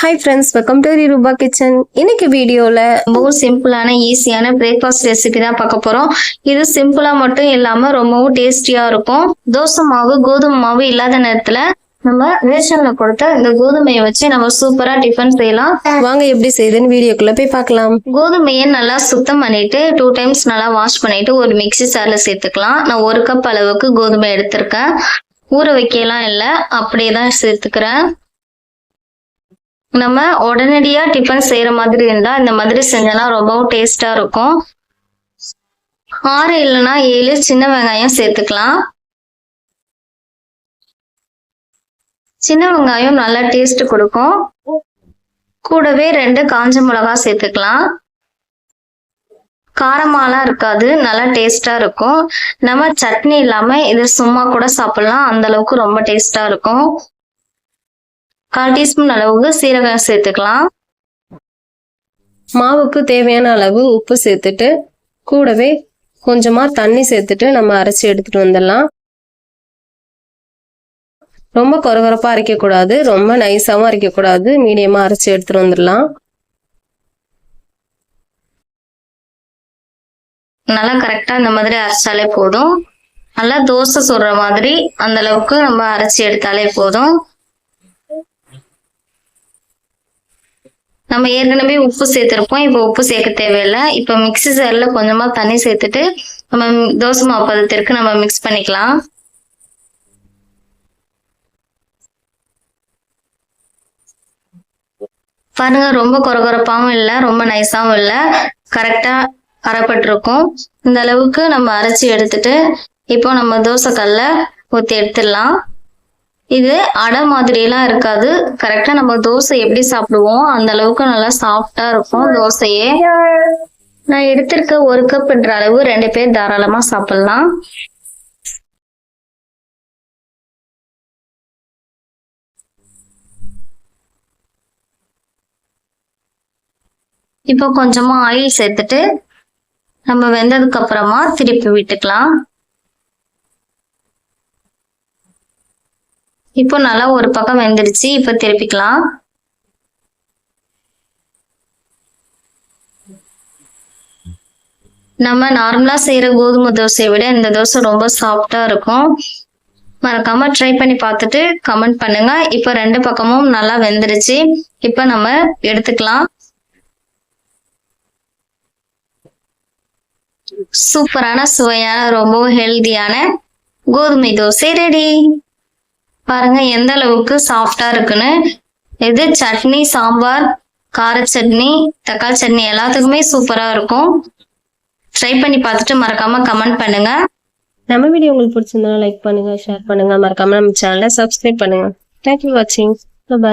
Hi friends welcome to Rupa kitchen இன்னைக்கு வீடியோவில் ரொம்பவும் சிம்பிளான ஈஸியான பிரேக்ஃபாஸ்ட் ரெசிபி தான் பார்க்க போறோம். இது சிம்பிளா மட்டும் இல்லாம ரொம்பவும் டேஸ்டியா இருக்கும். தோசை மாவு கோதுமை மாவு இல்லாத நேரத்துல நம்ம ரேஷன்ல கொடுத்த இந்த கோதுமையை வச்சு நம்ம சூப்பரா டிஃபன் செய்யலாம். வாங்க எப்படி செய்யுதுன்னு வீடியோக்குள்ள போய் பார்க்கலாம். கோதுமையை நல்லா சுத்தம் பண்ணிட்டு டூ டைம்ஸ் நல்லா வாஷ் பண்ணிட்டு ஒரு மிக்ஸி சார்ல சேர்த்துக்கலாம். நான் ஒரு கப் அளவுக்கு கோதுமை எடுத்திருக்கேன். ஊற வைக்கலாம் இல்லை அப்படியே தான் சேர்த்துக்கிறேன். நம்ம உடனடியா டிஃபன் செய்யற மாதிரி இருந்தா இந்த மாதிரி செஞ்சோம்னா ரொம்பவும் டேஸ்டா இருக்கும். ஆறு இல்லைன்னா ஏழு சின்ன வெங்காயம் சேர்த்துக்கலாம். சின்ன வெங்காயம் நல்லா டேஸ்ட் கொடுக்கும். கூடவே ரெண்டு காஞ்ச மிளகா சேர்த்துக்கலாம். காரமாலாம் இருக்காது நல்லா டேஸ்டா இருக்கும். நம்ம சட்னி இல்லாம இது சும்மா கூட சாப்பிடலாம். அந்த அளவுக்கு ரொம்ப டேஸ்டா இருக்கும். கால் டீஸ்பூன் அளவுக்கு சீரகம் சேர்த்துக்கலாம். மாவுக்கு தேவையான அளவு உப்பு சேர்த்துட்டு கூடவே கொஞ்சமாக தண்ணி சேர்த்துட்டு நம்ம அரைச்சி எடுத்துட்டு வந்துடலாம். ரொம்ப கொரகொரப்பாக அரைக்கக்கூடாது ரொம்ப நைஸாகவும் அரைக்கக்கூடாது மீடியமாக அரைச்சி எடுத்துட்டு வந்துடலாம். நல்லா கரெக்டா இந்த மாதிரி அரைச்சாலே போதும். நல்லா தோசை சுடுற மாதிரி அந்த அளவுக்கு நம்ம அரைச்சி எடுத்தாலே போதும். நம்ம ஏற்கனவே உப்பு சேர்த்துருக்கோம் இப்போ உப்பு சேர்க்க தேவையில்லை. இப்போ மிக்ஸி ஜாரில் கொஞ்சமா தண்ணி சேர்த்துட்டு நம்ம தோசை மாவு பதத்திற்கு நம்ம மிக்ஸ் பண்ணிக்கலாம். பாருங்க ரொம்ப குறகுறப்பாகவும் இல்லை ரொம்ப நைஸாகவும் இல்லை. கரெக்டா அரைப்பட்டிருக்கும். இந்த அளவுக்கு நம்ம அரைச்சி எடுத்துட்டு இப்போ நம்ம தோசை கல்ல ஊற்றி எடுத்துடலாம். இது அடை மாதிரியெல்லாம் இருக்காது. கரெக்டா நம்ம தோசை எப்படி சாப்பிடுவோம் அந்த அளவுக்கு நல்லா சாஃப்டா இருக்கும் தோசையே. நான் எடுத்திருக்க ஒரு கப்ன்ற அளவு ரெண்டு பேர் தாராளமா சாப்பிடலாம். இப்போ கொஞ்சமா ஆயில் சேர்த்துட்டு நம்ம வெந்ததுக்கு அப்புறமா திருப்பி விட்டுக்கலாம். இப்போ நல்லா ஒரு பக்கம் வெந்துடுச்சு. இப்போ திருப்பிக்கலாம். நம்ம நார்மலாக செய்கிற கோதுமை தோசையை விட இந்த தோசை ரொம்ப சாஃப்டாக இருக்கும். மறக்காமல் ட்ரை பண்ணி பார்த்துட்டு கமெண்ட் பண்ணுங்க. இப்போ ரெண்டு பக்கமும் நல்லா வெந்துருச்சு இப்போ நம்ம எடுத்துக்கலாம். சூப்பரான சுவையான ரொம்பவும் ஹெல்தியான கோதுமை தோசை ரெடி பாருங்க எந்த அளவுக்கு சாஃப்டா இருக்குன்னு. இது சட்னி சாம்பார் கார சட்னி தக்காளி சட்னி எல்லாத்துக்குமே சூப்பரா இருக்கும். ட்ரை பண்ணி பார்த்துட்டு மறக்காம கமெண்ட் பண்ணுங்க. நம்ம வீடியோ உங்களுக்கு பிடிச்சிருந்தா லைக் பண்ணுங்க ஷேர் பண்ணுங்க. மறக்காம நம்ம சேனலை சப்ஸ்கிரைப் பண்ணுங்க. தேங்க்யூ வாட்சிங்